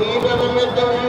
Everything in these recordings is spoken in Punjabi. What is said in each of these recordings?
నీరు నిమిత్తం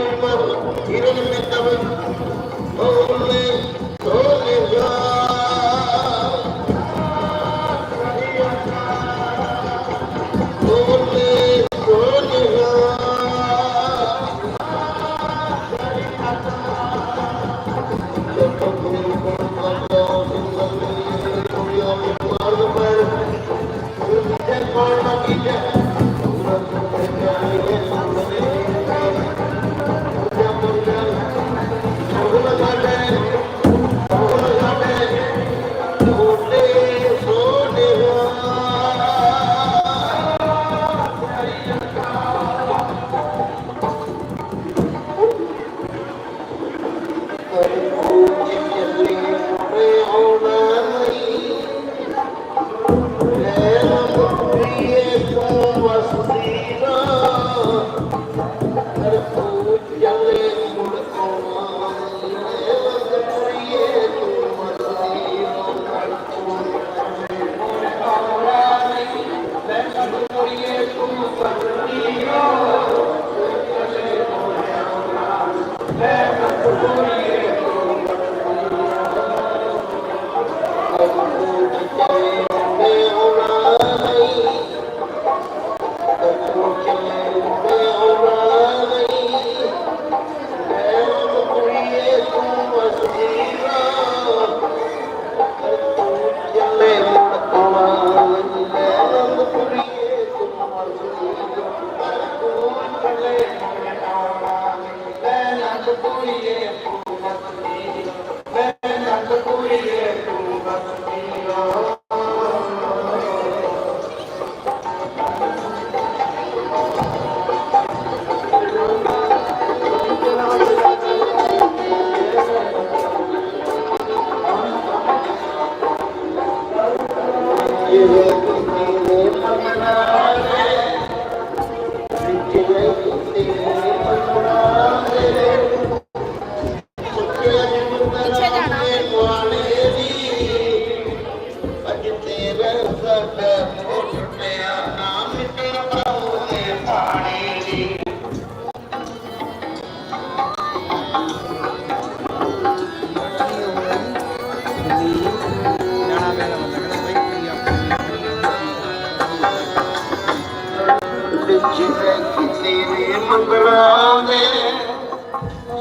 ਜਿਵੇਂ ਕਿਤੇ ਨੇ ਮੰਗਲਾਂ ਦੇ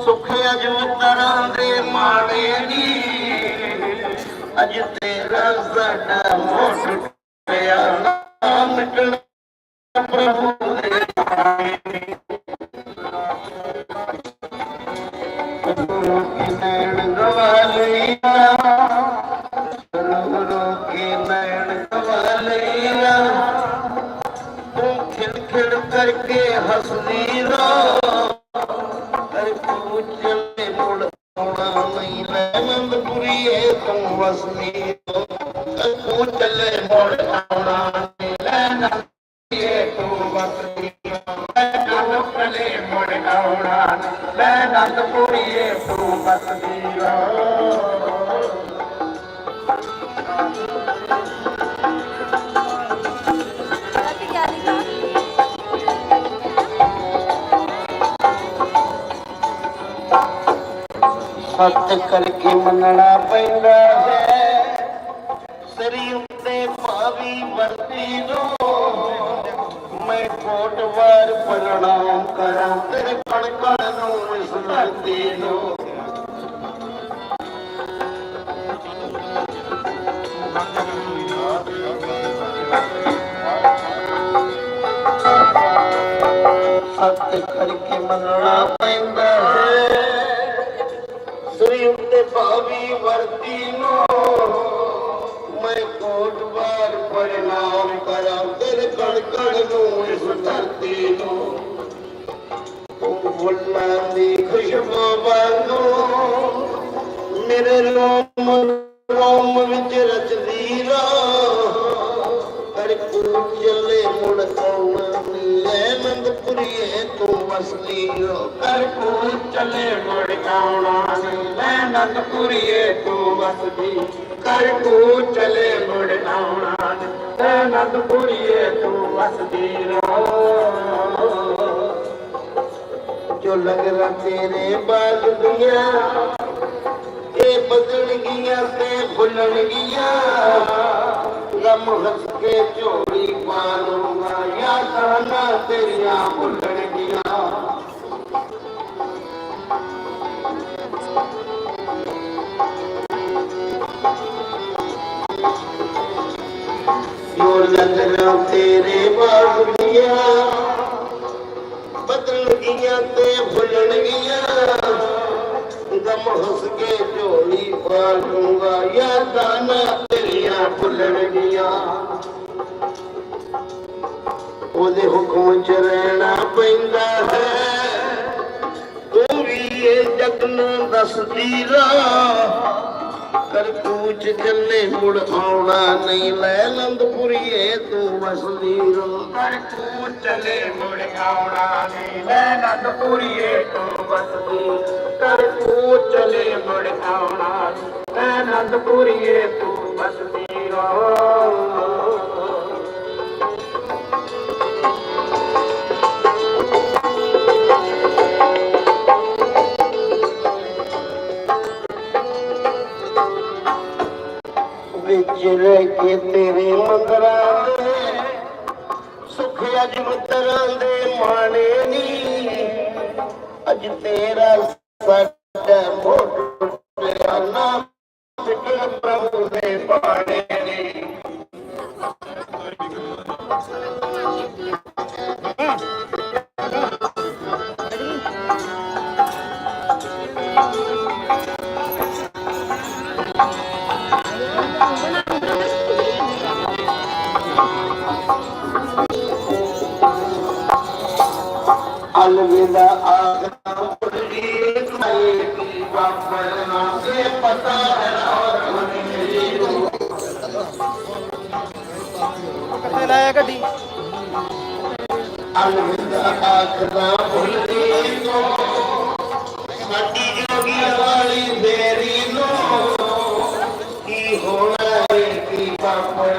ਸੁਖ ਅਜ ਉਤਰਾਂ ਦੇ ਮਾੜੇ ਨੀ। ਅਜ ਤੇਰਾ ਸਾਡਾ ਮੋਟ ਪਿਆ। ਮੁੜ ਆਉਣਾ ਨਹੀਂ ਲੈ ਨੰਦਪੁਰੀਏ ਤੂੰ ਵਸਨੀ ਰੋ ਸੱਤ ਕਰਕੇ ਮੰਨਣਾ ਪੈਂਦਾ ਹੈ। ਸਰੀ ਉੱਤੇ ਪਾਵੀ ਵਰਤੀ ਨੂੰ ਮੈਂ ਕੋਟ ਪ੍ਰਣਾਮ ਕਰਾਂ, ਤੇਰੇ ਕਣ ਨੂੰ ਇਸ ਧਰਤੀ ਨੂੰ। ਸੱਤ ਕਰਕੇ ਮੰਨਣਾ ਪੈਂਦਾ ਹੈ। ਸ੍ਰੀ ਭਾਵੀ ਵਰਤੀ ਨੂੰ। ਮੈਂ ਕੋਟ ਵਾਰ ਪ੍ਰਣਾਮ ਕਰਾਂ ਤੇਰੇ ਕਣ ਨੂੰ ਇਸ ਧਰਤੀ ਨੂੰ ਤੂੰ ਫੁੱਲਾਂ ਦੀ ਖੁਸ਼ਬੂ ਵਾਂਗੂ ਮੇਰੇ ਰੋਮ ਰੋਮ ਵਿੱਚ ਰਚਦੀ ਰਾਹ। ਕਰ ਚੱਲੇ ਮੁੜ ਕੌਣ ਨੀ ਆਨੰਦਪੁਰੀਏ ਤੂੰ ਵਸਦੀ ਹੋ ਕਰ ਚੱਲੇ ਮੁੜ ਆਉਣਾ ਨੀ ਆਨੰਦਪੁਰੀਏ ਤੂੰ ਵਸਦੀ ਕਰ ਚੱਲੇ ਮੁੜ ਆਉਣਾ। ਅਨੰਦਪੁਰੀਏ ਤੂੰ ਵਸਦੀ ਰੋ। ਜੋ ਲੰਗਰਾ ਤੇਰੇ ਬਾਗ ਦੀਆਂ ਇਹ ਬਦਲਣਗੀਆਂ ਤੇ ਭੁੱਲਣਗੀਆਂ ਗਮ ਹੱਸ ਕੇ ਝੋਲੀ ਪਾ ਲੂੰਗਾ, ਯਾਦਾਂ ਤੇਰੀਆਂ ਭੁੱਲਣਗੀਆਂ ਜੋ ਲੰਗਰਾ ਤੇਰੇ ਬਾਗ ਦੀਆਂ ਬਦਲਣਗੀਆਂ ਤੇ ਭੁੱਲਣਗੀਆਂ। ਗਮ ਹੱਸ ਕੇ ਝੋਲੀ ਪਾ ਲੂੰਗਾ ਯਾਦਾਂ ਨਾ ਤੇਰੀਆਂ ਭੁੱਲਣਗੀਆਂ। ਉਹਦੇ ਹੁਕਮ ਚ ਰਹਿਣਾ ਪੈਂਦਾ ਹੈ। ਤੂੰ ਵੀ ਇਹ ਜਗ ਨੂੰ ਦੱਸਦੀ ਰਾਹ। ਕਰ ਚੱਲੇ ਮੁੜ ਆਉਣਾ ਨਹੀਂ, ਲੈ ਆਨੰਦਪੁਰੀਏ ਤੂੰ ਵਸਦੀ ਰੋ ਕਰ ਤੂੰ ਚਲੇ ਮੁੜ ਆਉਣਾ ਨੀ ਲੈ ਨੰਦਪੁਰੀਏ ਤੂੰ ਵਸਦੀ ਕਰ ਤੂੰ ਚਲੇ ਮੁੜ ਆਉਣਾ ਨੀ ਲੈ ਨੰਦਪੁਰੀਏ ਤੂੰ ਵਸਦੀ ਰੋ ਵਿੱਚ ਰਹਿ ਕੇ ਤੇਰੇ ਮੰਦਰਾਂ ਦੇ ਸੁਖ ਅਜ ਮਿੱਤਰਾਂ ਦੇ ਮਾਣੇ ਨਹੀਂ ਅੱਜ ਤੇਰਾ ਸਾਡਾ ਮੋਟ ਤੇਰਾ ਨਾਮ ਸਿੱਖਣ ਪ੍ਰਭੂ ਦੇ ਬਾਣੇ ਨਹੀਂ Thank you. मुरली खाए की बापरना से पता है और मेरी ਕਿੱਥੇ ਲਾਇਆ ਗੱਡੀ अलविदा आगरा मुरली को ਸਾਡੀ ਜੋਗੀਆਂ ਵਾਲੀ ਬੇਰੀ ਨੂੰ ਕੀ ਹੋਣਾ ਹੈ ਕੀ ਬਾਪਰਨਾ